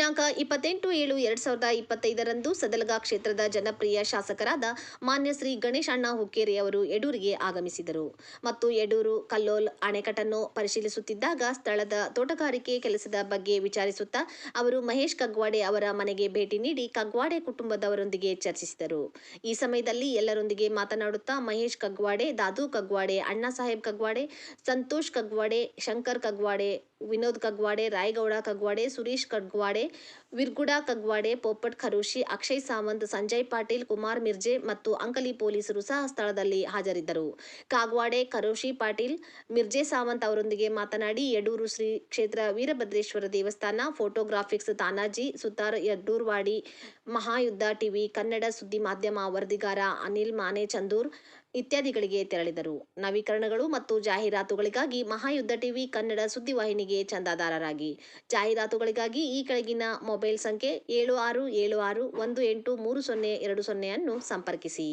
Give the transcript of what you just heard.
ಎರಡ್ ಸಾವಿರದ ಇಪ್ಪತ್ತೈದರಂದು ಸದಲಗಾ ಕ್ಷೇತ್ರದ ಜನಪ್ರಿಯ ಶಾಸಕರಾದ ಮಾನ್ಯ ಶ್ರೀ ಗಣೇಶ್ ಅಣ್ಣ ಹುಕ್ಕೇರಿ ಅವರು ಯಡೂರಿಗೆ ಆಗಮಿಸಿದರು. ಮತ್ತು ಯಡೂರು ಕಲ್ಲೋಲ್ ಅಣೆಕಟ್ಟನ್ನು ಪರಿಶೀಲಿಸುತ್ತಿದ್ದಾಗ ಸ್ಥಳದ ತೋಟಗಾರಿಕೆ ಕೆಲಸದ ಬಗ್ಗೆ ವಿಚಾರಿಸುತ್ತಾ ಅವರು ಮಹೇಶ್ ಕಗ್ವಾಡೆ ಅವರ ಮನೆಗೆ ಭೇಟಿ ನೀಡಿ ಕಗ್ವಾಡೆ ಕುಟುಂಬದವರೊಂದಿಗೆ ಚರ್ಚಿಸಿದರು. ಈ ಸಮಯದಲ್ಲಿ ಎಲ್ಲರೊಂದಿಗೆ ಮಾತನಾಡುತ್ತಾ ಮಹೇಶ್ ಕಗ್ವಾಡೆ, ದಾದು ಕಗ್ವಾಡೆ, ಅಣ್ಣಾ ಸಾಹೇಬ್ ಕಗ್ವಾಡೆ, ಸಂತೋಷ್ ಕಗ್ವಾಡೆ, ಶಂಕರ್ ಕಗ್ವಾಡೆ, ವಿನೋದ್ ಕಗ್ವಾಡೆ, ರಾಯಗೌಡ ಕಗ್ವಾಡೆ, ಸುರೇಶ್ ಕಗ್ವಾಡೆ ವಿರ್ಗುಡ ಕಗ್ವಾಡೆ, ಪೋಪಟ್ ಖರೋಶಿ ಅಕ್ಷಯ್ ಸಾವಂತ್, ಸಂಜಯ್ ಪಾಟೀಲ್, ಕುಮಾರ್ ಮಿರ್ಜೆ ಮತ್ತು ಅಂಕಲಿ ಪೊಲೀಸರು ಸಹ ಸ್ಥಳದಲ್ಲಿ ಹಾಜರಿದ್ದರು. ಕಾಗ್ವಾಡೆ ಖರೋಶಿ ಪಾಟೀಲ್, ಮಿರ್ಜೆ ಸಾವಂತ್ ಅವರೊಂದಿಗೆ ಮಾತನಾಡಿ, ಯಡೂರು ಶ್ರೀ ಕ್ಷೇತ್ರ ವೀರಭದ್ರೇಶ್ವರ ದೇವಸ್ಥಾನ, ಫೋಟೋಗ್ರಾಫಿಕ್ಸ್ ತಾನಾಜಿ, ಸುತಾರ್ ಯಡ್ಡೂರ್ವಾಡಿ, ಮಹಾಯುದ್ಧ ಟಿವಿ, ಕನ್ನಡ ಸುದ್ದಿ ಮಾಧ್ಯಮ ವರದಿಗಾರ ಅನಿಲ್ ಮಾನೆ ಚಂದೂರ್ ಇತ್ಯಾದಿಗಳಿಗೆ ತೆರಳಿದರು. ನವೀಕರಣಗಳು ಮತ್ತು ಜಾಹೀರಾತುಗಳಿಗಾಗಿ ಮಹಾಯುದ್ಧ ಟಿವಿ ಕನ್ನಡ ಸುದ್ದಿವಾಹಿನಿಗೆ ಚಂದಾದಾರರಾಗಿ. ಜಾಹೀರಾತುಗಳಿಗಾಗಿ ಈ ಕೆಳಗಿನ ಮೊಬೈಲ್ ಸಂಖ್ಯೆ ಏಳು ಆರು ಏಳು ಆರು ಒಂದು ಎಂಟು ಮೂರು ಸೊನ್ನೆ ಎರಡು ಸೊನ್ನೆಯನ್ನು ಸಂಪರ್ಕಿಸಿ.